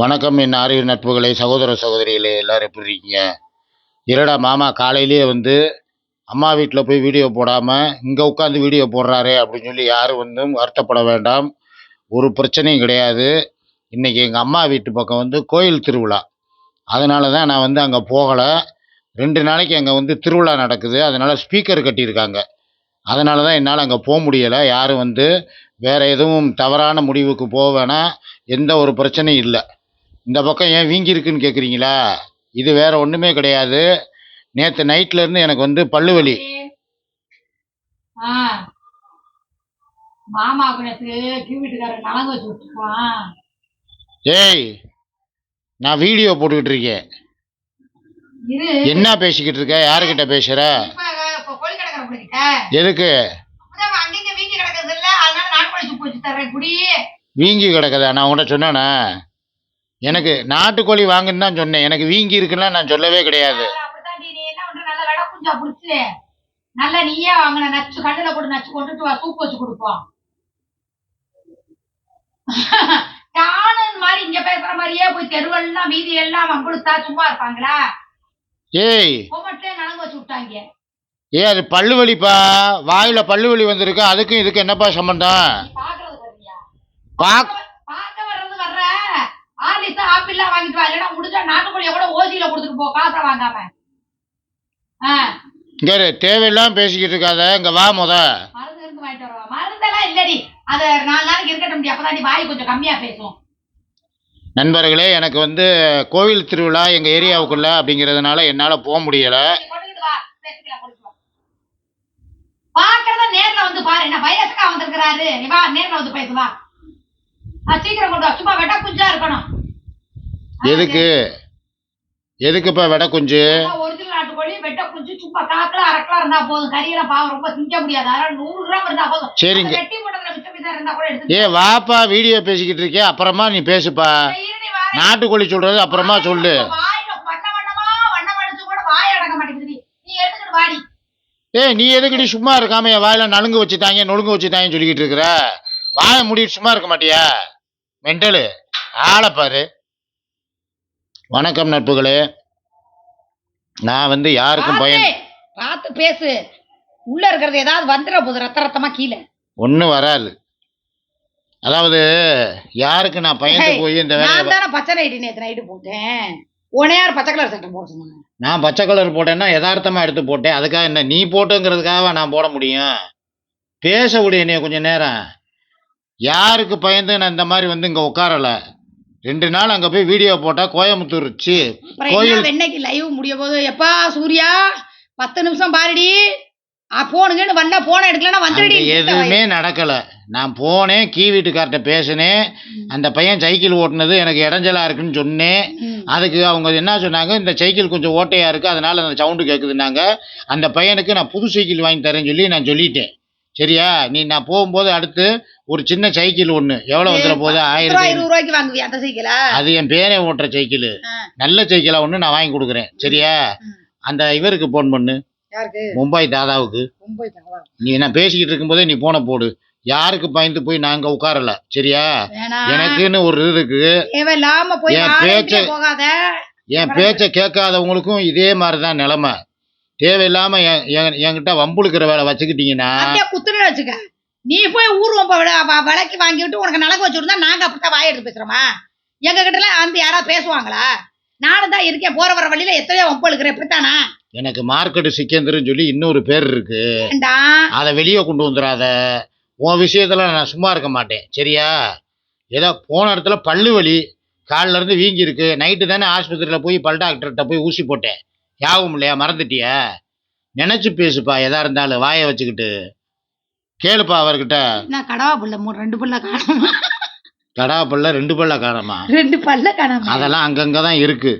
வணக்கம் என் ஆரிய நட்புகளை சகோதர சகோதரிகளே எல்லோரும் எப்படி இருக்கீங்க? இரடா மாமா காலையிலேயே வந்து அம்மா வீட்டில் போய் வீடியோ போடாமல் இங்கே உட்காந்து வீடியோ போடுறாரே அப்படின்னு சொல்லி யாரும் வந்து வருத்தப்பட வேண்டாம். ஒரு பிரச்சனையும் கிடையாது. இன்றைக்கி எங்கள் அம்மா வீட்டு பக்கம் வந்து கோயில் திருவிழா. அதனால தான் நான் வந்து அங்கே போகலை. ரெண்டு நாளைக்கு அங்கே வந்து திருவிழா நடக்குது. அதனால் ஸ்பீக்கர் கட்டியிருக்காங்க. அதனால தான் என்னால் அங்கே போக முடியலை. யாரும் வந்து வேறு எதுவும் தவறான முடிவுக்கு போக வேணாம். எந்த ஒரு பிரச்சனையும் இல்லை. இந்த பக்கம் ஏன் வீங்கியிருக்குன்னு கேட்குறீங்களா இது வேற ஒன்றுமே கிடையாது. நேற்று நைட்லேருந்து எனக்கு வந்து பல்லு வலி ஏய் நான் வீடியோ போட்டுக்கிட்டு இருக்கேன். இரு. என்ன பேசிக்கிட்டு இருக்க? யாருக்கிட்ட பிடிக்கிட்ட எதுக்கு? வீங்கி கிடக்குதா? நான் உன்கிட்ட சொன்னேனா. எனக்கு நாட்டுக்கோழி வாங்குன்னு தான் சொன்னேன். எனக்கு வீங்கி இருக்குன்னா நான் சொல்லவே கிடையாது. நல்ல விட குஞ்சா புடிச்சு. நல்லா நீயே வாங்கின நச்சு கண்ணுல போட்டு நச்சு கொண்டுட்டு வா சூப்பு வச்சு கொடுப்போம். காணன் மாதிரி இங்க பேசுற மாதிரியே போய் தெருவெல்லாம் வீதி எல்லாம் வம்புழுத்தா சும்மா இருப்பாங்களா? ஏய். கோமட்டிலே நலங்கு வச்சு விட்டாங்க. ஏ அது பல்லு வலிப்பா. வாயில பல்லு வலி வந்திருக்கு. அதுக்கும் இதுக்கு என்னப்பா சம்பந்தம்? பாக் ஆர்லிஸா ஆப்பிள்லாம் வாங்கிட்டு வா. இல்லைன்னா முடிஞ்சா நாட்டுக்கோழிய கூட ஓசியில கொடுத்துட்டு போ. காசை வாங்காம. இங்க தேவையில்லாம பேசிக்கிட்டு இருக்காத. இங்க வா முத. மருந்து இருந்து வாங்கிட்டு வருவா? மருந்தெல்லாம் இல்லடி. அது நாலு நாளைக்கு இருக்கட்டும் டி, அப்பதான் நீ வாய் கொஞ்சம் கம்மியா பேசும். நண்பர்களே எனக்கு வந்து கோவில் திருவிழா எங்க ஏரியாவுக்குள்ள அப்படிங்கிறதுனால என்னால போக முடியல. பாக்குறத நேர்ல வந்து பாரு. என்ன வயசுக்கா வந்திருக்கிறாரு? நீ வா நேர்ல வந்து பேசு வா. ஆ, சீக்கிரம் கொண்டு வா. சும்மா வெட்ட குஞ்சா இருக்கணும். எதுக்கு? எதுக்குப்பா விட குஞ்சு? ஒரிஜினல் நாட்டுக்கோழி வெட்ட குஞ்சு சும்மா காக்கில அரைக்கலாம் இருந்தா போதும். கறியெல்லாம் பாவம் ரொம்ப திங்க முடியாது. அதனால நூறு கிராம் இருந்தா போதும். சரிங்க. அது வெட்டி போட்டதுல மிச்ச மிச்சம் இருந்தா கூட எடுத்து ஏ வாப்பா வீடியோ பேசிக்கிட்டு இருக்கே. அப்புறமா நீ பேசுப்பா. இருடி. நாட்டுக்கோழி சொல்றது அப்புறமா சொல்லு. வாயில வண்ண வண்ணமா வண்ணம் அடிச்சு கூட வாய் அடங்க மாட்டேங்குது நீ. எடுத்துக்கிட்டு வாடி. ஏய் நீ எதுக்குடி சும்மா இருக்காம என் வாயில நலுங்கு வச்சுட்டாங்க நொழுங்கு வச்சுட்டாங்கன்னு சொல்லிக்கிட்டு இருக்கிற? வாயை மூடிட்டு சும்மா இருக்க மாட்டியா? மெண்டலு. ஆளை பாரு. வணக்கம் நட்புகளே. நான் வந்து யாருக்கும் பயன் பார்த்து, பேசு. உள்ள இருக்கிறது ஏதாவது வந்துட போகுது ரத்த ரத்தமா கீழே. ஒன்றும் வராது. அதாவது யாருக்கு நான் பயந்து போய் இந்த வேலையை நான் தானே பச்சை நைட்டு நேற்று நைட்டு போட்டேன். உனையார் பச்சை கலர் சட்டை போட சொன்னாங்க? நான் பச்சை கலர் போட்டேன்னா யதார்த்தமா எடுத்து போட்டேன். அதுக்காக என்ன நீ போட்டுங்கிறதுக்காக நான் போட முடியும்? பேச விடு என்னைய கொஞ்ச நேரம். யாருக்கு பயந்து நான் இந்த மாதிரி வந்து இங்கே உட்காரல? ரெண்டு நாள் அங்கே போய் வீடியோ போட்டால் கோயம்புத்தூர் சி அப்புறம் கோயில் என்ன வெண்ணைக்கு லைவ் முடிய போது எப்பா சூர்யா பத்து நிமிஷம் பாருடி. போனுங்கன்னு வந்தா போன எடுக்கலன்னா வந்துடுடி. அங்க எதுவுமே நடக்கல. நான் போனேன் கீ வீட்டுக்கார்ட்ட பேசினேன். அந்த பையன் சைக்கிள் ஓட்டுனது எனக்கு இடைஞ்சலா இருக்குன்னு சொன்னேன். அதுக்கு அவங்க என்ன சொன்னாங்க இந்த சைக்கிள் கொஞ்சம் ஓட்டையா இருக்கு அதனால அந்த சவுண்டு கேட்குதுன்னாங்க அந்த பையனுக்கு நான் புது சைக்கிள் வாங்கி தரேன்னு சொல்லி நான் சொல்லிட்டேன். சரியா? நீ நான் போகும்போது அடுத்து ஒரு சின்ன சைக்கிள் ஒன்று எவ்வளோ வந்துட போகுது? ஆயிரத்தி இருபது ரூபாய்க்கு வாங்குவியா அந்த சைக்கிளா? அது என் பேரே ஓட்டுற சைக்கிள். நல்ல சைக்கிளா ஒன்று நான் வாங்கி கொடுக்குறேன். சரியா. அந்த இவருக்கு ஃபோன் பண்ணு. மும்பை தாதாவுக்கு. நீ நான் பேசிக்கிட்டு இருக்கும்போதே நீ போன போடு. யாருக்கு பயந்து போய் நாங்க உட்காரல? சரியா? எனக்குன்னு ஒரு இது இருக்கு. என் பேச்ச- என் பேச்சை கேட்காதவங்களுக்கும் இதே மாதிரி தான் நிலமை. தேவையில்லாம என்- என்- என்கிட்ட வம்புழுக்கிற வேலை வச்சுக்கிட்டீங்கன்னா குத்துன்னு வச்சுக்க. நீ போய் ஊர் வம்ப விலைக்கு வாங்கிட்டு உனக்கு நலங்கு வச்சுருந்தா நாங்க அப்படித்தான் வாய் எடுத்து பேசுறோமா? எங்க கிட்ட வந்து யாராவது பேசுவாங்களா? நானும் தான் இருக்கேன் போற வர வழியில எத்தனையோ வம்பு எடுக்கிறேன் இப்படித்தானா? எனக்கு மார்க்கெட்டு சிக்கந்தருன்னு சொல்லி இன்னொரு பேர் இருக்கு. அதை வெளியே கொண்டு வந்துடாத உன் விஷயத்துல நான் சும்மா இருக்க மாட்டேன். சரியா? ஏதோ போன இடத்துல பல்லு வலி கால்ல இருந்து வீங்கி இருக்கு நைட்டு தானே ஆஸ்பத்திரியில் போய் பல் டாக்டர்கிட்ட போய் ஊசி போட்டேன். யாவும் இல்லையா? மறந்துட்டியா? நினைச்சு பேசுப்பா எதா இருந்தாலும். வாயை வச்சுக்கிட்டு. கேளுப்பா அவர்கிட்ட. நான் கடவா புள்ள மூணு ரெண்டு புள்ள காணாம? கடா பல்ல ரெண்டு பல்ல காணமா? ரெண்டு பல்ல காணாம? அதெல்லாம் அங்கங்கே தான் இருக்கு.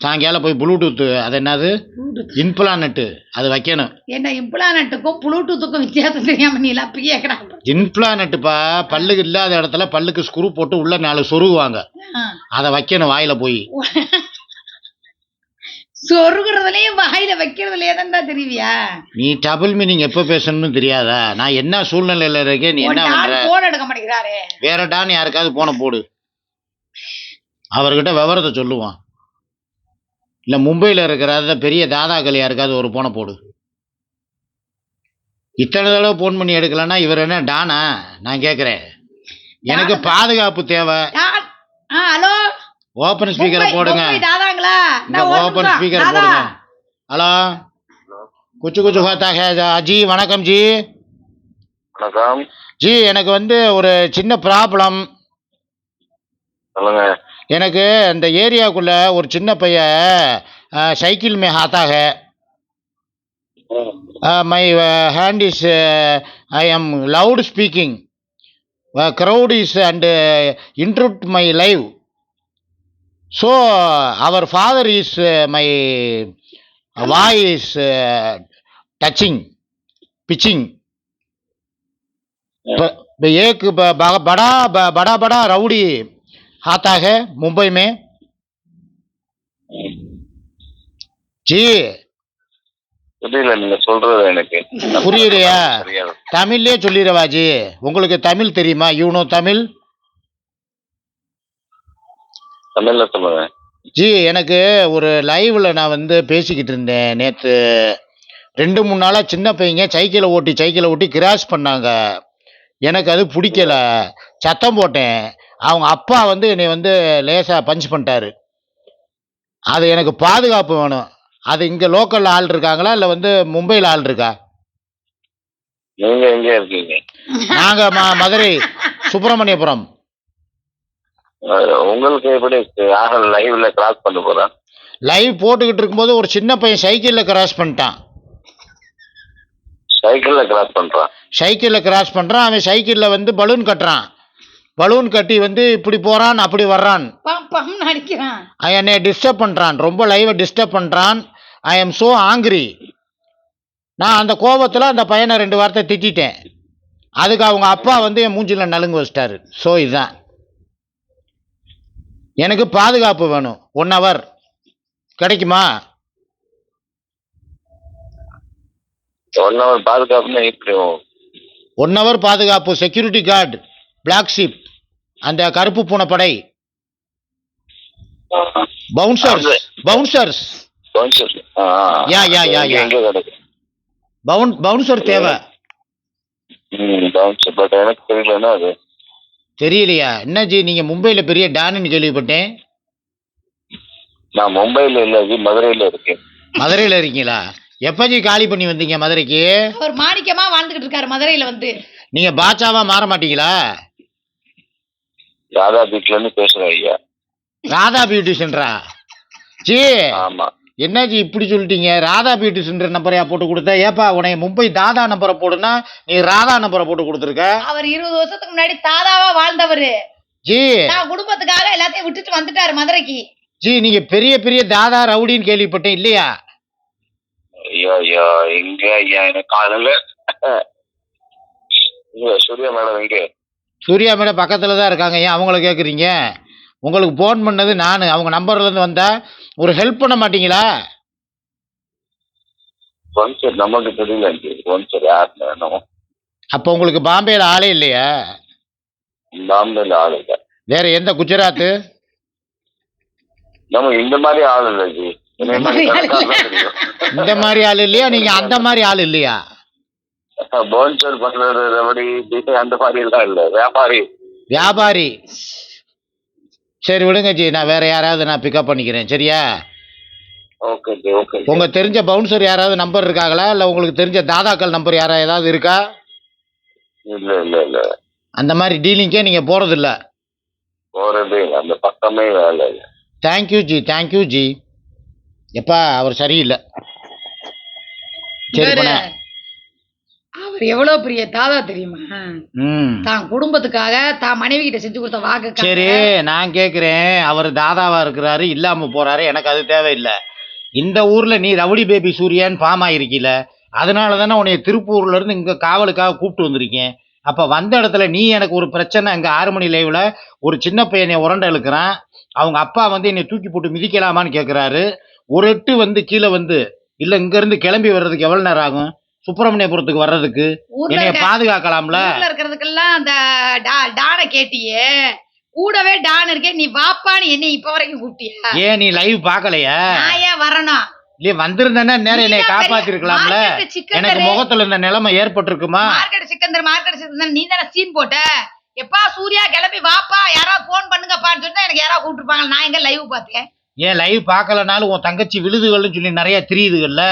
சாயங்காலம் போய் ப்ளூடூத்து அது என்னது? இன்பிளானட்டு அது வைக்கணும். என்ன இம்ப்ளானட்டுக்கும் ப்ளூடூத்துக்கும் வித்தியாசம் தெரியாம நீ எல்லாம் பிரிய கிடாங்க இன்பிளானட்டுப்பா பல்லுக்கு இல்லாத இடத்துல பல்லுக்கு ஸ்க்ரூ போட்டு உள்ள நாலு சொருகுவாங்க. அதை வைக்கணும் வாயில போய். சொருகிறதுலயும் வாயில வைக்கிறதுலயே தான் தெரிவியா? நீ டபுள் மீனிங் எப்போ பேசணும்னு தெரியாதா? நான் என்ன சூழ்நிலையில இருக்கேன் நீ என்ன பண்ற? போன் எடுக்க மாட்டேங்கிறாரு. வேற டான் யாருக்காவது போன போடு. அவர்கிட்ட விவரத்தை சொல்லுவான். இல்லை மும்பையில் இருக்கிற அந்த பெரிய தாதாக்கள் யாருக்காவது ஒரு போனை போடு. இத்தனை தடவை ஃபோன் பண்ணி எடுக்கலன்னா இவர் என்ன டானா? நான் கேட்குறேன் எனக்கு பாதுகாப்பு தேவை. ஹலோ? ஓப்பன் ஸ்பீக்கரை போடுங்க. நிமிஷம். ஸ்பீக்கரை. போடுங்க. ஹலோ குச்சு குச்சு ஹோத்தா ஹே ஜி வணக்கம் ஜி. வணக்கம். ஜி எனக்கு வந்து ஒரு சின்ன ப்ராப்ளம் சொல்லுங்க. எனக்கு இந்த ஏரியாவுக்குள்ள ஒரு சின்ன பையன் சைக்கிள் மே ஹாத்தா ஹே my hand is I am loud speaking crowd is and intrude my live so our father is my voice touching pitching ब- ब- एक ब- ब- बड़ा ब- बड़ा बड़ा राउडी आता है मुंबई में जी புரியல நீங்க சொல்றது எனக்கு புரியலையா? தெரியாது தமிழ்லே சொல்லிடுவா ஜி உங்களுக்கு தமிழ் தெரியுமா யூனோ தமிழ் தமிழ்ல சொல்லுங்க. ஜி எனக்கு ஒரு லைவ்ல நான் வந்து பேசிக்கிட்டு இருந்தேன். நேற்று ரெண்டு மூணு நாளாக சின்ன பையங்க சைக்கிளை ஓட்டி சைக்கிளை ஓட்டி கிராஸ் பண்ணாங்க. எனக்கு அது பிடிக்கல. சத்தம் போட்டேன். அவங்க அப்பா வந்து என்னை வந்து லேசாக பஞ்ச் பண்ணிட்டாரு. அது எனக்கு பாதுகாப்பு வேணும். அது இங்கே லோக்கலில் ஆள் இருக்காங்களா? இல்லை வந்து மும்பையில் ஆள் இருக்கா? நீங்க எங்க இருக்கீங்க? நாங்கள் மதுரை சுப்பிரமணியபுரம். உங்களுக்கு எப்படி யார லைவ்ல கிராஸ் பண்ண போறேன் லைவ் போட்டுக்கிட்டு இருக்கும்போது ஒரு சின்ன பையன் சைக்கிளில் கிராஸ் பண்ணிட்டான். சைக்கிள்ல கிராஸ் பண்றான் சைக்கிளில் கிராஸ் பண்ணுறான் அவன் சைக்கிளில் வந்து பலூன் கட்டுறான். பலூன் கட்டி வந்து இப்படி போகிறான் அப்படி வர்றான். என்னை டிஸ்டர்ப் பண்ணுறான் ரொம்ப லைவை டிஸ்டர்ப் பண்ணுறான் ஐ எம் so ஆங்கிரி நான் அந்த கோபத்தில் அந்த பையனை ரெண்டு வார்த்தை திட்டிட்டேன். அதுக்கு அவங்க அப்பா வந்து என் மூஞ்சில நலுங்கு வச்சிட்டாரு. ஸோ இதுதான். எனக்கு பாதுகாப்பு வேணும். ஒன் ஹவர் கிடைக்குமா? ஒன் ஹவர் பாதுகாப்புன்னா எப்படி ஒன் ஹவர் பாதுகாப்பு. செக்யூரிட்டி கார்டு பிளாக் ஷிப் அந்த கருப்பு பூனை படை. Bouncers bouncers yeah, yeah, yeah, yeah. பவுன் பவுன்சர் தேவை. பட் எனக்கு தெரியலன்னா அது தெரியலையா? என்ன ஜி நீங்க மும்பைல பெரிய டான்னு கேள்விப்பட்டேன். நான் மும்பைல இல்ல ஜி மதுரையில இருக்கேன். மதுரையில இருக்கீங்களா? எப்ப ஜி காலி பண்ணி வந்தீங்க மதுரைக்கு? அவர் மாணிக்கமா வாழ்ந்துகிட்டு இருக்காரு மதுரையில வந்து. நீங்க பாட்சாவா மாற மாட்டீங்களா? ராதா பீச்ல இருந்து பேசுறேன் ஐயா. ராதா பியூட்டிஷன்ரா ஜி. ஆமா. என்ன ஜி இப்படி சொல்லிட்டீங்க? ராதா பியூட்டிஷன்ற நம்பரையா போட்டு கொடுத்த? ஏப்பா உனைய மும்பை தாதா நம்பரை போடுனா நீ ராதா நம்பரை போட்டு கொடுத்துருக்க? அவர் இருபது வருஷத்துக்கு முன்னாடி தாதாவா வாழ்ந்தவரு. ஜி. நான் குடும்பத்துக்காக எல்லாத்தையும் விட்டுட்டு வந்துட்டாரு மதுரைக்கு. ஜி நீங்க பெரிய பெரிய தாதா ரவுடின்னு கேள்விப்பட்டேன் இல்லையா? ஐயோ ஐயோ எங்க ஐயா எனக்கு காலையில சூர்யா மேடம் எங்க? சூர்யா மேடம் பக்கத்துல தான் இருக்காங்க ஏன் அவங்கள கேட்குறீங்க உங்களுக்கு ஃபோன் பண்ணது நான். அவங்க நம்பர்ல இருந்து வந்தா ஒரு ஹெல்ப் பண்ண மாட்டீங்களா? ஸ்பான்சர் நமக்கு தெரியல ஸ்பான்சர் யாருன்னு வேணும் அப்போ உங்களுக்கு பாம்பேல ஆளே இல்லையா? பாம்பேல ஆள் இல்ல. வேற எந்த குஜராத்து? நம்ம இந்த மாதிரி ஆள் இல்ல ஜி. இந்த மாதிரி ஆள் இல்லையா? நீங்க அந்த மாதிரி ஆள் இல்லையா? ஸ்பான்சர் பண்றது அந்த மாதிரி எல்லாம் இல்ல. வியாபாரி. வியாபாரி. சரி விடுங்க ஜி. நான் வேற யாராவது நான் பிக்கப் பண்ணிக்கிறேன். சரியா? ஓகே ஜி ஓகே உங்க தெரிஞ்ச பவுன்சர் யாராவது நம்பர் இருக்காங்களா? இல்ல உங்களுக்கு தெரிஞ்ச தாதாக்கள் நம்பர் யாராவது ஏதாவது இருக்கா? இல்ல இல்ல இல்ல. அந்த மாதிரி டீலிங்கே நீங்க போறது இல்ல போறதே இல்ல. அந்த பக்கமே வேலை இல்ல. தேங்க்யூ ஜி தேங்க்யூ ஜி. எப்பா அவர் சரியில்லை. சரி பண்ண அவர் எவ்வளவு பெரிய தாதா தெரியுமா? தான் குடும்பத்துக்காக தான் மனைவி கிட்ட செஞ்சு கொடுத்த வாக்கு சரி நான் கேட்குறேன் அவர் தாதாவா இருக்கிறாரு இல்லாம போறாரு எனக்கு அது தேவையில்லை. இந்த ஊர்ல நீ ரவுடி பேபி சூர்யான்னு பாம் ஆயிருக்கீல அதனால தானே உன்னைய திருப்பூர்ல இருந்து இங்க காவலுக்காக கூப்பிட்டு வந்திருக்கேன். அப்ப வந்த இடத்துல நீ எனக்கு ஒரு பிரச்சனை அங்க ஆறு மணி லைவ்ல ஒரு சின்ன பையனை உரண்டை இழுக்கிறான். அவங்க அப்பா வந்து என்னை தூக்கி போட்டு மிதிக்கலாமான்னு கேட்குறாரு ஒரு எட்டு வந்து கீழே வந்து இல்ல இங்க இருந்து கிளம்பி வர்றதுக்கு எவ்வளவு நேரம் ஆகும்? சுப்பிரமணியபுரத்துக்கு வர்றதுக்கு என்னைய இருக்க- பாதுகாக்கலாம்ல? இருக்கிறதுக்கெல்லாம் அந்த டானை கேட்டியே. கூடவே டான் இருக்கேன் நீ வாப்பான்னு என்ன இப்ப வரைக்கும் கூப்பிட்டியா? ஏன் நீ லைவ் பார்க்கலையா நான் ஏன் வரணும்? இல்லையே வந்திருந்தேன்னா நேரம் என்னை காப்பாத்திருக்கலாம்ல. எனக்கு முகத்துல இந்த நிலைமை ஏற்பட்டிருக்குமா? மார்க்கெட் சிக்கந்தர் மார்க்கெட் சிக்கந்தர் நீ தானே சீன் போட்ட? எப்பா சூர்யா கிளம்பி வாப்பா யாராவது போன் பண்ணுங்கப்பான்னு சொன்னா எனக்கு யாராவது கூப்பிட்டுருப்பாங்க நான் எங்க லைவ் பார்த்தேன் ஏன் லைவ் பார்க்கலனாலும் உன் தங்கச்சி விழுதுகள்னு சொல்லி நிறைய தெரியுதுகள்ல.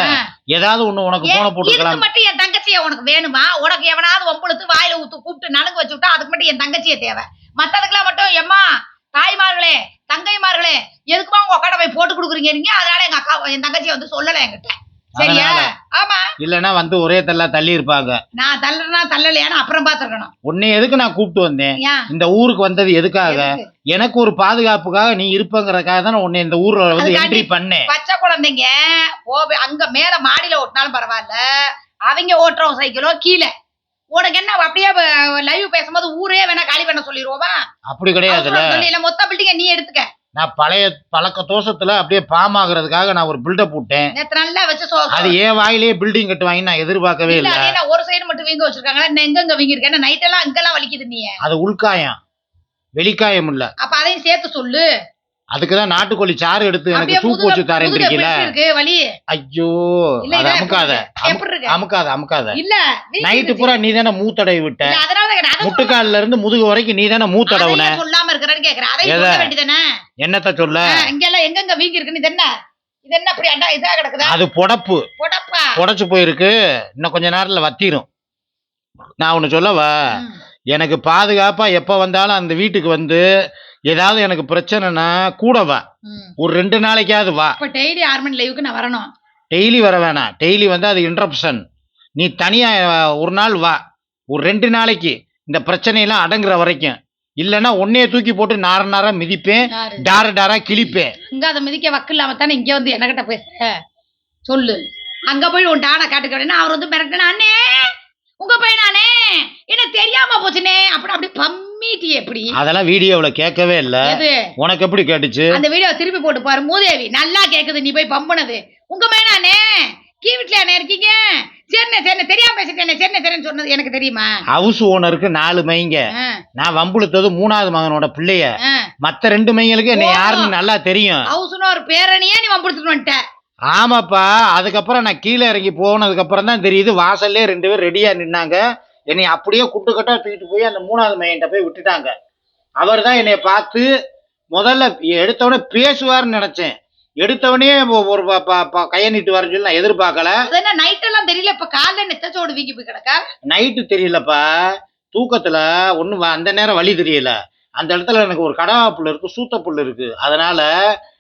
ஏதாவது ஒண்ணு உனக்கு போன போட்டுக்கலாம் மட்டும் என் தங்கச்சிய உனக்கு வேணுமா? உனக்கு எவனாவது ஒம்பளுத்து வாயில ஊத்து கூப்பிட்டு நலுங்கு வச்சு விட்டா அதுக்கு மட்டும் என் தங்கச்சிய தேவை. மத்ததுக்கெல்லாம் மட்டும் எம்மா தாய்மார்களே தங்கைமார்களே எதுக்குமா உங்க அக்காட்ட போய் போட்டு கொடுக்குறீங்க அதனால எங்க அக்கா என் தங்கச்சிய வந்து சொல்லல என்கிட்ட. சரியா? இல்லைன்னா வந்து ஒரே தள்ளா தள்ளி இருப்பாங்க. நான் தள்ளனா தள்ளலையான்னு அப்புறம் பாத்துருக்கணும் உன்னை எதுக்கு நான் கூப்பிட்டு வந்தேன்? ஏன் இந்த ஊருக்கு வந்தது எதுக்காக? எதுக்கு? எனக்கு ஒரு பாதுகாப்புக்காக நீ இருப்பங்கிறதுக்காக தான் உன்னை இந்த ஊர்ல வந்து அதுக்காண்டி- என்ட்ரி பண்ணேன். பச்சை குழந்தைங்க போவே அங்க மேல மாடியில ஓட்டினாலும் பரவாயில்ல. அவங்க ஓட்டுறோம் சைக்கிளோ கீழே. உனக்கு என்ன அப்படியே லைவ் பேசும்போது ஊரே வேணா காலி பண்ண சொல்லிடுவோமா அப்படி கிடையாதுல்ல. சொல்லி இல்ல மொத்த பில்டிங்க நீ எடுத்துக்க. நான் பழைய பழக்க தோஷத்துல அப்படியே பாமாகிறதுக்காக நான் ஒரு பில்டப் விட்டேன் நேத்து நல்லா வச்சு அது ஏன் வாயிலேயே பில்டிங் கட்டுவாங்க நான் எதிர்பார்க்கவே இல்ல ஒரு சைடு மட்டும் வீங்க வச்சிருக்காங்களா இன்னும் எங்கெங்க வீங்கி இருக்கேன் நைட் எல்லாம் இங்கெல்லாம் வலிக்குது நீ. அது உள்காயம். வெளிக்காயம் இல்ல. அப்ப அதையும் சேர்த்து சொல்லு. அதுக்குதான் நாட்டுக்கோழி சாறு எடுத்து எனக்கு முதுகுல- வச்சு தரேன் வலி. ஐயோ அது அமுக்காத? அமுக்காத அமுக்காத. இல்ல நைட்டு. பூரா நீ தானே மூத்தடவை விட்ட. முட்டுக்கால்ல இருந்து முதுகு வரைக்கும் நீ தானே மூத்தடவுன. இருக்கிறேன்னு கேக்குறேன் எதை? சொல்ல வேண்டியதானே என்னத்த சொல்ல? இங்கெல்லாம் எங்கெங்க வீங்கி இருக்குன்னு இது என்ன? இது என்ன அப்படி அண்டா இதா கிடக்குதா? அது புடப்பு. போடப்பா? புடைச்சு போயிருக்கு. இன்னும் கொஞ்ச நேரத்துல வத்திரும். நான் ஒண்ணு சொல்லவா? ம். எனக்கு பாதுகாப்பா எப்ப வந்தாலும் அந்த வீட்டுக்கு வந்து ஏதாவது எனக்கு பிரச்சனைனா கூட வா. ம். ஒரு ரெண்டு நாளைக்காவது வா. இப்ப டெய்லி ஆறு மணி லைவுக்கு நான் வரணும். டெய்லி வர வேணாம். டெய்லி வந்து அது இன்ட்ரப்ஷன் நீ தனியா அஹ், ஒரு நாள் வா. ஒரு ரெண்டு நாளைக்கு. இந்த பிரச்சனையெல்லாம் அடங்குற வரைக்கும். இல்லைன்னா உன்னைய தூக்கி போட்டு நார நாரா மிதிப்பேன்? டார டாரா கிழிப்பேன். இங்க அதை மிதிக்க வக்கு இல்லாம தானே இங்க வந்து என்கிட்ட பேசுற? சொல்லு. அங்க போய் உன் டானை காட்டுக்க வேண்டிய அவர் வந்து மிரட்டினா அண்ணே உங்க பையனானே என்ன தெரியாம போச்சுனே அப்படி அப்படி பம்மிட்டி எப்படி அதெல்லாம் வீடியோவுல கேட்கவே இல்ல. உனக்கு எப்படி கேட்டுச்சு? அந்த வீடியோ திருப்பி போட்டு பாரு. மூதேவி நல்லா கேக்குது நீ போய் பம்புனது. உங்க பையனானே கீ வீட்டுல இருக்கீங்க? சரிண்ணே சரிண்ணே தெரியாம பேசிட்டேனே சரிண்ணே சரின்னு சொன்னது எனக்கு தெரியுமா? ஹவுஸ் ஓனருக்கு நாலு மைங்க. நான் வம்புழுத்தது மூணாவது மகனோட பிள்ளைய. மத்த ரெண்டு மைங்களுக்கு என்ன. யாருன்னு நல்லா தெரியும். ஹவுஸ்னு ஒரு பேரணியே நீ வம்புடுத்துட்டு வந்துட்ட? ஆமாப்பா அதுக்கப்புறம் நான் கீழே இறங்கி போனதுக்கு அப்புறம் தான் தெரியுது வாசல்லே ரெண்டு பேர் ரெடியா நின்னாங்க. என்னை அப்படியே குட்டுக்கட்டா தூக்கிட்டு போய் அந்த மூணாவது மையன்ட்ட போய் விட்டுட்டாங்க. அவர் தான் என்னை பார்த்து முதல்ல எடுத்தவொடனே பேசுவார்னு நினைச்சேன். எடுத்தவனே ஒரு கையை நீட்டு வரேன்னு சொல்லி நான் எதிர்பார்க்கல. நைட் எல்லாம் தெரியல இப்ப காலைல நெத்தச்சோடு வீங்கி போய் கிடக்கா? நைட்டு தெரியலப்பா. தூக்கத்துல ஒன்றும் அந்த நேரம் வழி தெரியல. அந்த இடத்துல எனக்கு ஒரு கடவா புல் இருக்கு சூத்த புல் இருக்கு. அதனால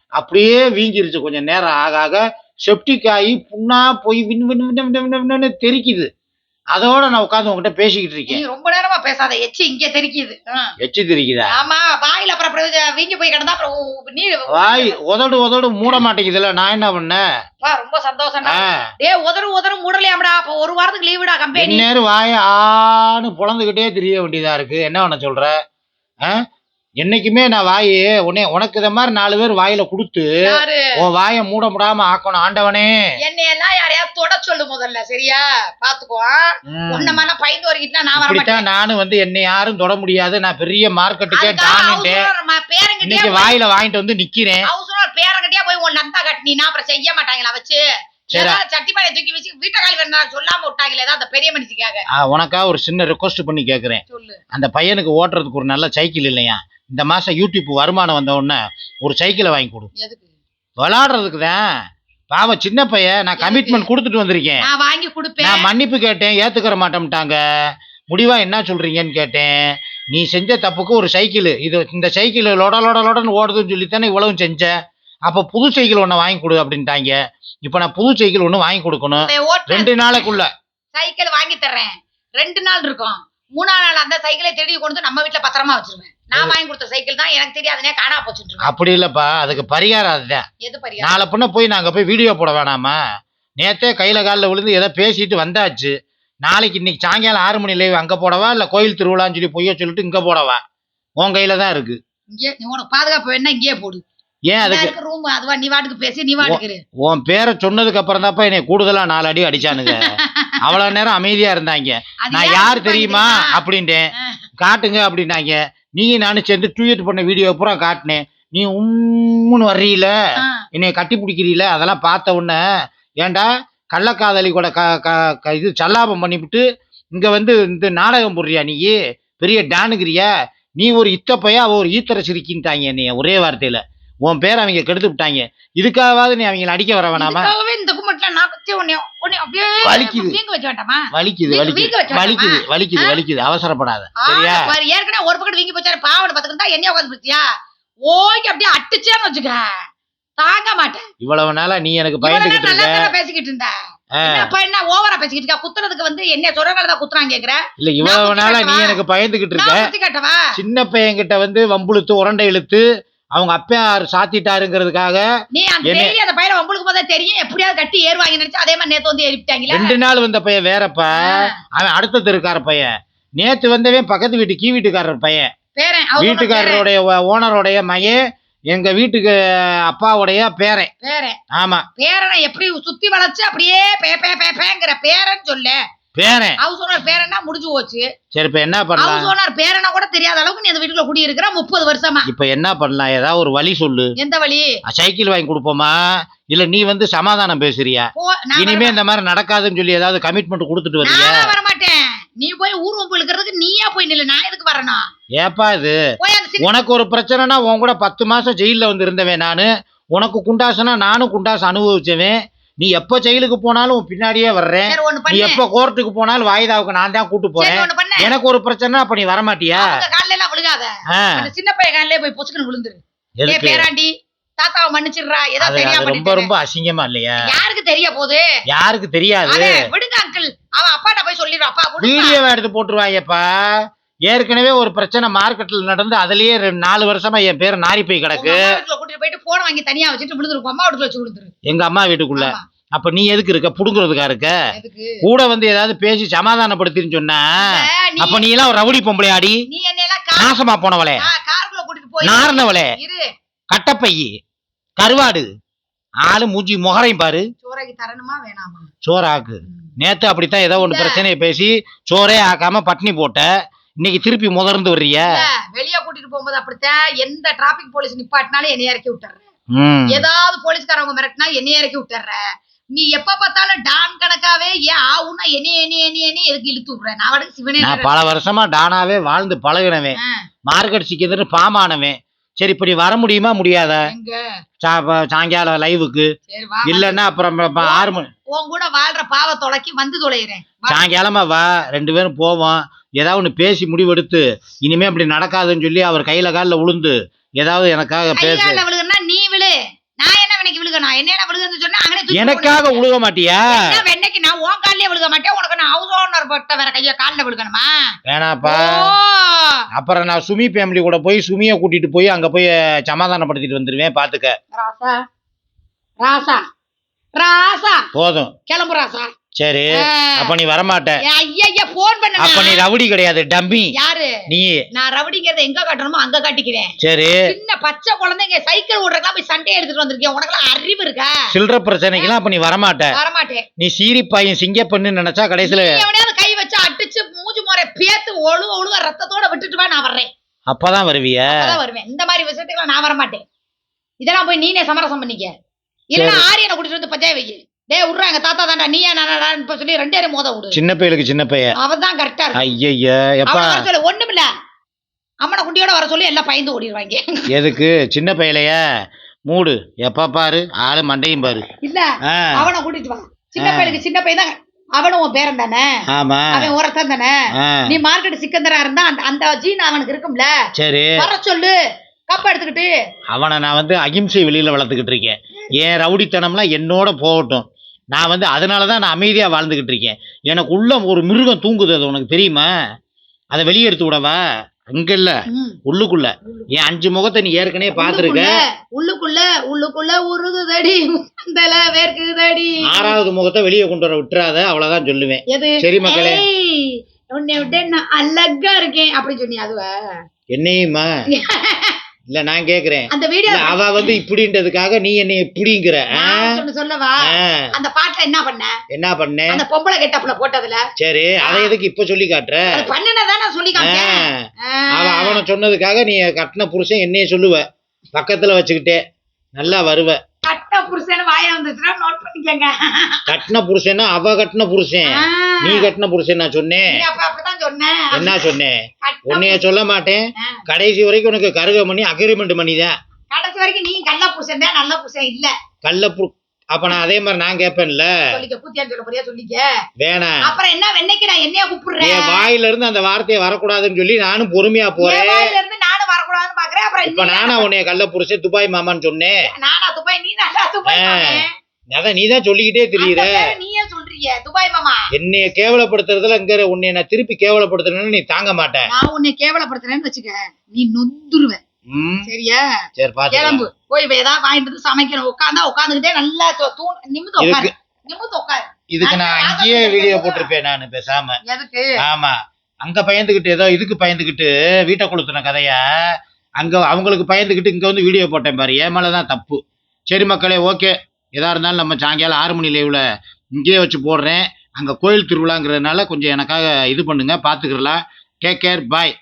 அப்படியே வீங்கிருச்சு. கொஞ்சம் நேரம் ஆக ஆக செப்டிக் ஆகி புண்ணா போய் வின் வின் வின் வின் வின்னு தெரிக்குது. அதோட நான் உட்காந்து உங்ககிட்ட பேசிக்கிட்டு நீ இருக்கேன். ரொம்ப நேரமா பேசாத எச்சி இங்க தெரிக்குது. எச்சு தெரிக்குதா? ஆமா வாயில அப்புறம் வீங்கி போய் கிடந்தா அப்புறம் நீ வாய் உதடு உதடு மூட மாட்டேங்குதுல்ல நான் என்ன பண்ணேன் ரொம்ப சந்தோஷம். டே உதறு உதறு மூடலையாமடா அப்ப ஒரு வாரத்துக்கு லீவுடா கம்பெனி இந்நேரம் வாய ஆன்னு பொழந்துக்கிட்டே தெரிய வேண்டியதா இருக்கு. என்ன பண்ண சொல்ற? ஆ? என்னைக்குமே நான் வாய் உன்னை உனக்கு இந்த மாதிரி நாலு பேர் வாயில கொடுத்து யாரு? உன் வாயை மூட முடியாம ஆக்கணும் ஆண்டவனே. என்னையெல்லாம் யாரையாவது தொட சொல்லு முதல்ல சரியா? பாத்துக்கோ. உன்ன மாதிரி பயந்து வரைக்கிட்டு நான் வர மாட்டேன். நானும் வந்து என்னை யாரும் தொட முடியாது. நான் பெரிய மார்க்கெட்டுக்கே டானுட்டு இன்னைக்கு வாயில வாங்கிட்டு வந்து நிக்கிறேன். ஹவுஸ் பேரங்கிட்டே போய் உன் நந்தா கட்டினா அப்புறம் செய்ய மாட்டாங்களா வச்சு? சரி. ஏதாவது சட்டி பானை தூக்கி வச்சு வீட்டை காலி வேணா சொல்லாம விட்டாங்களே அந்த பெரிய மனுஷிக்காக. உனக்கா ஒரு சின்ன ரெக்வஸ்ட் பண்ணி கேக்குறேன். அந்த பையனுக்கு ஓட்டுறதுக்கு ஒரு நல்ல சைக்கிள் இல்லையா? இந்த மாசம் யூடியூப் வருமானம் வந்த உடனே ஒரு சைக்கிளை வாங்கி கொடு. விளாடுறதுக்கு தான் பாவம் சின்ன பையன் நான் கமிட்மெண்ட் கொடுத்துட்டு வந்திருக்கேன். வாங்கி கொடுப்பேன். நான் மன்னிப்பு கேட்டேன் ஏத்துக்கிற மாட்டேன்ட்டாங்க. முடிவா என்ன சொல்றீங்கன்னு கேட்டேன். நீ செஞ்ச தப்புக்கு ஒரு சைக்கிள் இது இந்த சைக்கிள் லொட லொட லொடன்னு ஓடுதுன்னு சொல்லித்தானே இவ்வளவும் செஞ்ச? அப்ப புது சைக்கிள் ஒன்று வாங்கி கொடு அப்படின்ட்டாங்க. இப்போ நான் புது சைக்கிள் ஒன்று வாங்கி கொடுக்கணும். ரெண்டு நாளைக்குள்ள. சைக்கிள் வாங்கி தர்றேன். ரெண்டு நாள் இருக்கும். மூணாம் நாள் அந்த சைக்கிளை தேடி கொண்டு நம்ம வீட்டுல பத்திரமா வச்சிருவேன். நான் வாங்கி கொடுத்த சைக்கிள் தான் எனக்கு தெரியாதுனே காணா போச்சுட்டு அப்படி இல்லப்பா அதுக்கு பரிகாரம் அதுதான். எது பரியா நாளை பின்ன போய் நாங்க போய் வீடியோ போட வேணாமா? நேத்தே கையில காலில் விழுந்து ஏதோ பேசிட்டு வந்தாச்சு. நாளைக்கு இன்னைக்கு சாயங்காலம் ஆறு மணி லைவ் அங்க போடவா? இல்ல கோயில் திருவிழான்னு சொல்லி பொய்ய சொல்லிட்டு இங்க போடவா? உன் கையில தான் இருக்கு. இங்கே உனக்கு பாதுகாப்பு வேணா இங்கேயே போடு. ஏன் அதுக்கு? ரூம் அதுவா நீ வாட்டுக்கு பேசி நீ வாட்டுக்கு. உன் பேரை சொன்னதுக்கு அப்புறம் தான்ப்பா என்னை கூடுதலா நாலு அடி அடிச்சானுங்க. அவ்வளவு நேரம் அமைதியா இருந்தாங்க. நான் யார் தெரியுமா? ஆ. காட்டுங்க அப்படின்னாங்க. நீயும் நானும் சேர்ந்து ட்வீட் பண்ண வீடியோ பூரா காட்டினேன். நீ உம்முன்னு வர்றீல. என்னைய கட்டி பிடிக்கிறீல? அதெல்லாம் பார்த்த உடனே ஏன்டா கள்ளக்காதலி கூட க க இது சல்லாபம் பண்ணிவிட்டு இங்க வந்து இந்த நாடகம் போடுறியா நீ? பெரிய டானுங்கிறியா? நீ ஒரு இத்தப்பையா ஒரு ஈத்தர சிரிக்கின்ட்டாங்க என்னைய ஒரே வார்த்தையில. உன் பேரை அவங்க கெடுத்து விட்டாங்க. இதுக்காகவாவது நீ அவங்களை அடிக்க வர வேணாமா? இந்த கும்பிட்டுல நான் குத்தி உன்னை உன்னை அப்படியே வலிக்குது. வீங்க வச்சு வேண்டாமா? வலிக்குது வீங்க- வலிக்குது. வீங்க வச்சு வலிக்குது வேண்டாமா? வலிக்குது ஆ? வலிக்குது. அவசரப்படாத. ஆ, சரியா? பாரு ஏற்கனவே ஒரு பக்கம் வீங்கி போச்சாரு பாவனை பாத்துக்கிட்டா என்ன உட்காந்து பிடிச்சியா ஓகே அப்படியே அட்டுச்சேன்னு வச்சுக்க. தாங்க மாட்டேன். இவ்வளவு நாளா நீ எனக்கு பயந்துகிட்டு இருக்க. பேசிக்கிட்டு இருந்த. என்னப்பா என்ன ஓவரா பேசிக்கிட்டு இருக்கா? குத்துறதுக்கு வந்து என்ன சொரகால தான் குத்துறான் கேக்குற? இல்ல இவ்வளவு நாளா நீ? எனக்கு பயந்துகிட்டு இருக்க. சின்ன பையன்கிட்ட வந்து வம்புழுத்து உரண்டை இழுத்து அவங்க அப்பா சாத்திட்டாருங்கிறதுக்காக நீ அந்த டெய்லி அந்த பையனை உங்களுக்கு போதே தெரியும். எப்படியாவது கட்டி ஏறுவாங்க நினைச்சு அதே மாதிரி நேத்து வந்து ஏறிட்டாங்களா ரெண்டு நாள் வந்த பையன் வேறப்பா. அவன் அடுத்த தெருக்கார பையன். நேத்து வந்தவன் பக்கத்து வீட்டு கீ வீட்டுக்காரர் பையன். வீட்டுக்காரருடைய ஓனருடைய மையன் எங்க வீட்டுக்கு அப்பாவுடைய பேரன். பேரன். ஆமா. பேரனை எப்படி சுத்தி வளைச்சு அப்படியே பேங்கிற பேரன் சொல்லு. பேரன் ஹவுஸ் ஓனர் பேரனா முடிஞ்சு போச்சு. சரி இப்ப என்ன பண்ணலாம்? ஓனர் பேரனா கூட தெரியாத அளவுக்கு நீ அந்த வீட்டுக்குள்ள குடி இருக்கிற முப்பது வருஷமா. இப்ப என்ன பண்ணலாம்? ஏதாவது ஒரு வழி சொல்லு. எந்த வழி? சைக்கிள் வாங்கி கொடுப்போமா? இல்ல நீ வந்து சமாதானம் பேசுறியா? இனிமே இந்த மாதிரி நடக்காதுன்னு சொல்லி ஏதாவது கமிட்மெண்ட் கொடுத்துட்டு வரியா வர மாட்டேன். நீ போய் ஊர் வம்பு இழுக்கிறதுக்கு நீயா போய் நில்லு. நான் எதுக்கு வரணும் ஏப்பா இது? உனக்கு ஒரு பிரச்சனைனா உன் கூட பத்து மாசம் ஜெயில்ல வந்து இருந்தவன் நானு. உனக்கு குண்டாசனா நானும் குண்டாசம் அனுபவிச்சவன். நீ எப்ப ஜெயிலுக்கு போனாலும் பின்னாடியே வர்றேன். நீ எப்ப கோர்ட்டுக்கு போனாலும் வாய்தாவுக்கு நான் தான் கூட்டு போறேன். எனக்கு ஒரு பிரச்சனை அப்ப நீ வரமாட்டியா? கால்ல எல்லாம் விழுகாத. சின்ன பையன் காலிலே போய் பொசுக்குன்னு விழுந்துரு. பேராண்டி தாத்தாவை மன்னிச்சிடுறா. ஏதோ தெரியாம ரொம்ப. ரொம்ப அசிங்கமா இல்லையா? யாருக்கு தெரிய போகுது? யாருக்கு தெரியாது? விடுங்க அங்கிள் அவன் அப்பாட்ட போய் சொல்லிடுவான் அப்பா. வீடியோவை எடுத்து போட்டுருவாங்கப்பா ஏற்கனவே ஒரு பிரச்சனை மார்க்கெட்ல நடந்து அதுலயே நாலு வருஷமா என் பேர் நாரி போய் கிடக்கு. போயிட்டு போன் வாங்கி தனியா வச்சுட்டு விழுந்துரும் அம்மா வீட்டுல வச்சு விழுந்துரு. எங்க அம்மா வீட்டுக்குள்ள. அப்ப நீ எதுக்கு இருக்க? புடுங்குறதுக்கா இருக்க? கூட வந்து ஏதாவது பேசி சமாதானப்படுத்தின்னு சொன்னா. அப்ப நீ எல்லாம் ஒரு ரவுடி பொம்பளை ஆடி நீ என்ன எல்லாம் கார் நாசமா போனவளே. இரு. கட்டப்பையி கருவாடு. ஆளு மூஞ்சி முகரையும் பாரு. சோறைக்கு. நேத்து அப்படித்தான் ஏதோ ஒண்ணு. பிரச்சனையை பேசி சோறே ஆக்காம பட்னி போட்ட. இன்னைக்கு திருப்பி முதர்ந்து வர்றிய வெளிய கூட்டிட்டு போகும்போது அப்படித்தான் எந்த டிராபிக் போலீஸ் நிப்பாட்டினாலும் என்னைய இறக்கி விட்டுற ம். ஏதாவது போலீஸ்காரவங்க மிரட்டினா என்னைய இறக்கி விட்டுற நீ எப்ப பார்த்தாலும் டான் கணக்காவே ஏன் ஆவுன்னா என்னைய என்னைய என்னைய என்னைய எதுக்கு இழுத்து விடுற? நான் வடக்கு சிவனே நான் பல வருஷமா டானாவே வாழ்ந்து பழகினவன். மார்க்கெட் சிக்கிறது பாமானவன் சரி இப்படி வர முடியுமா முடியாத? சாயங்காலம் லைவுக்கு. இல்லன்னா அப்புறம் ஆறு மணி உன் கூட வாழ்ற பாவ தொலைக்கி வந்து தொலைகிறேன். சாயங்காலமா வா ரெண்டு பேரும் போவோம். ஏதாவது ஒன்று பேசி முடிவெடுத்து இனிமே அப்படி நடக்காதுன்னு சொல்லி அவர் கையில காலில் உளுந்து ஏதாவது எனக்காக பேசு. நீ வெண்ணைக்கு விழுகணும் என்ன விழுகுன்னு சொன்னா அங்கே தூக்கி எனக்காக மாட்டியா? வெண்ணைக்கு நான் உன் விழுக மாட்டேன் உனக்கு நான் ஹவுஸ் ஓனர் பட்ட வேற கைய கால்ல விழுகணுமா? வேணாப்பா. ஓ. அப்புறம் நான் சுமி ஃபேமிலி கூட போய் சுமியை கூட்டிட்டு போய் அங்க போய் சமாதானப்படுத்திட்டு வந்துருவேன் பாத்துக்க. ராசா. ராசா. ராசா. போதும். கிளம்பு ராசா. சரி அப்ப நீ வரமாட்ட. ஐயா போன் அப்ப நீ பண்ண ரவுடி கிடையாது டம்மி. யாரு? நீ. நான் ரவுடிங்கிறத எங்க காட்டணுமோ அங்க காட்டிக்கிறேன். சரி. சின்ன பச்சை குழந்தைங்க சைக்கிள் ஓடுறதுலாம் போய் சண்டை எடுத்துட்டு வந்திருக்கேன் உனக்கு அறிவு இருக்கா? சில்லற பிரச்சனைக்கெல்லாம் அப்ப நீ வரமாட்ட. வரமாட்டேன் நீ சீரிப்பாயும் சிங்கப்பண்ணு நினைச்சா கடைசியில எவனையாவது கை வச்சு அடிச்சு மூஞ்சி முறை பேத்து ஒழுவ ஒழுவ ரத்தத்தோட விட்டுட்டு வா நான் வர்றேன். அப்பதான் வருவிய? வருவேன். இந்த மாதிரி விஷயத்துக்கு நான் வர மாட்டேன் இதெல்லாம் போய் நீனே சமரசம் பண்ணிக்க. இல்லன்னா ஆரியனை கூட்டிட்டு வந்து பஞ்சாய வை. டேய் விட்றாங்க தாத்தா தாண்டா நீயா நானா இப்ப சொல்லி ரெண்டு பேரும் மோத விடு சின்ன பையலுக்கு சின்ன பையன் அவன் தான் கரெக்டா ஐயய்ய எப்பா? சொல்லு ஒண்ணுமில்ல அம்மனை குண்டியோட வர சொல்லி எல்லாம் பயந்து ஓடிடுவாங்க. எதுக்கு? சின்ன பையலைய. மூடு. எப்ப பாரு? ஆளு மண்டையும் பாரு. இல்ல ஆ, அவனை கூட்டிட்டு வா. சின்ன. பையனுக்கு சின்ன பையன் தான். அவனும் உன் பேரன் தானே? ஆமா. அவன் ஒருத்தன் தானே? ஆ, நீ மார்க்கெட் சிக்கந்தரா இருந்தா அந்த அந்த ஜீன் அவனுக்கு இருக்கும்ல? சரி. வர சொல்லு. கப்ப எடுத்துக்கிட்டு. அவனை நான் வந்து அகிம்சை வெளியில வளர்த்துக்கிட்டு இருக்கேன். என் ரவுடித்தனம்லாம் என்னோட போகட்டும். நான் வந்து அதனால தான் நான் அமைதியா வாழ்ந்துகிட்டு இருக்கேன். எனக்கு உள்ள ஒரு மிருகம் தூங்குது அது உனக்கு தெரியுமா? அதை வெளியே எடுத்து விடவா? அங்க இல்ல. உள்ளுக்குள்ள. என் அஞ்சு முகத்தை நீ ஏற்கனவே பார்த்திருக்க. உள்ளுக்குள்ள உள்ளுக்குள்ள உருகுதடி. உந்தல வேர்க்குதடி. ஆறாவது முகத்தை வெளியே கொண்டு வர விட்டுறாத அவ்வளவுதான் சொல்லுவேன். சரி மக்களே. உன்னை விட்டு நான் அழகா இருக்கேன். அப்படி சொன்னி அதுவ? என்னையுமா? இல்ல நான் கேக்குறேன். அந்த வீடியோ அவ வந்து இப்படின்றதுக்காக நீ என்னை இப்படிங்கிற சொல்லவா? அந்த பாட்டுல என்ன பண்ண? என்ன பண்ணேன் அந்த பொம்பளை கெட்டப்புல போட்டதுல? சரி அதை எதுக்கு இப்ப சொல்லி காட்டுற? அது பண்ணுனதான் நான் சொல்லி காமிச்சேன் அவன் அவனை சொன்னதுக்காக நீ கட்டின புருஷன் என்னைய சொல்லுவ. பக்கத்துல வச்சுக்கிட்டே நல்லா வருவ. கட்ட புருஷன் வாய வந்துச்சுன்னா நோட் கட்டின புருஷன்னா அவ கட்டின புருஷன். நீ கட்டின புருஷன் நான் சொன்னேன். என்ன சொன்னேன்? உன்னைய சொல்ல மாட்டேன். கடைசி வரைக்கும் உனக்கு கருக பண்ணி அக்ரிமெண்ட் பண்ணி தான். கடைசி வரைக்கும் நீ கள்ள புருஷன் தான் நல்ல புருஷன் இல்ல. கள்ள அப்ப நான் அதே மாதிரி நான் கேட்பேன்ல சொல்லிக்க வேணாம். அப்புறம் என்ன வெண்ணைக்கு நான் என்னைய கூப்பிடுறேன் என் வாயில இருந்து அந்த வார்த்தையை வரக்கூடாதுன்னு சொல்லி நானும் பொறுமையா போறேன். நானும் வரக்கூடாதுன்னு பாக்குறேன் அப்புறம் இப்ப நானா உன்னைய கள்ள புருஷன் துபாய் மாமான்னு சொன்னேன். நானா துபாய் நீ நானா துபாய். அதான் நீ தான் சொல்லிக்கிட்டே தெரியுற. நீயே சொல்றீங்க துபாய் மாமா. என்னைய கேவலப்படுத்துறதுல இங்க உன்னை நான் திருப்பி கேவலப்படுத்துறேன்னு நீ தாங்க மாட்டேன் நான் உன்னை கேவலப்படுத்துறேன்னு வச்சுக்க நீ நொந்துருவ. சரியா? சரி பாத்து கிளம்பு. போய் ஏதாவது வாங்கிட்டு வந்து சமைக்கணும். உட்காந்தா உட்காந்துக்கிட்டே நல்லா தூ- நிமிந்து உட்காரு. நிமிந்து உட்காரு. இதுக்கு நான் அங்கேயே வீடியோ? போட்டிருப்பேன் நான் பேசாம. எதுக்கு? ஆமா. அங்க பயந்துகிட்டு ஏதோ இதுக்கு பயந்துகிட்டு வீட்டை கொளுத்துன கதைய? அங்க அவங்களுக்கு பயந்துகிட்டு இங்க வந்து வீடியோ போட்டேன் பாரு. என் மேலதான் தப்பு. சரி மக்களே ஓகே எதாக இருந்தாலும் நம்ம சாயங்காலம் ஆறு மணி லைவில் இங்கேயே வச்சு போடுறேன். அங்கே கோயில் திருவிழாங்கிறதுனால கொஞ்சம் எனக்காக இது பண்ணுங்கள் பார்த்துக்கிறலாம் டேக் கேர் பாய்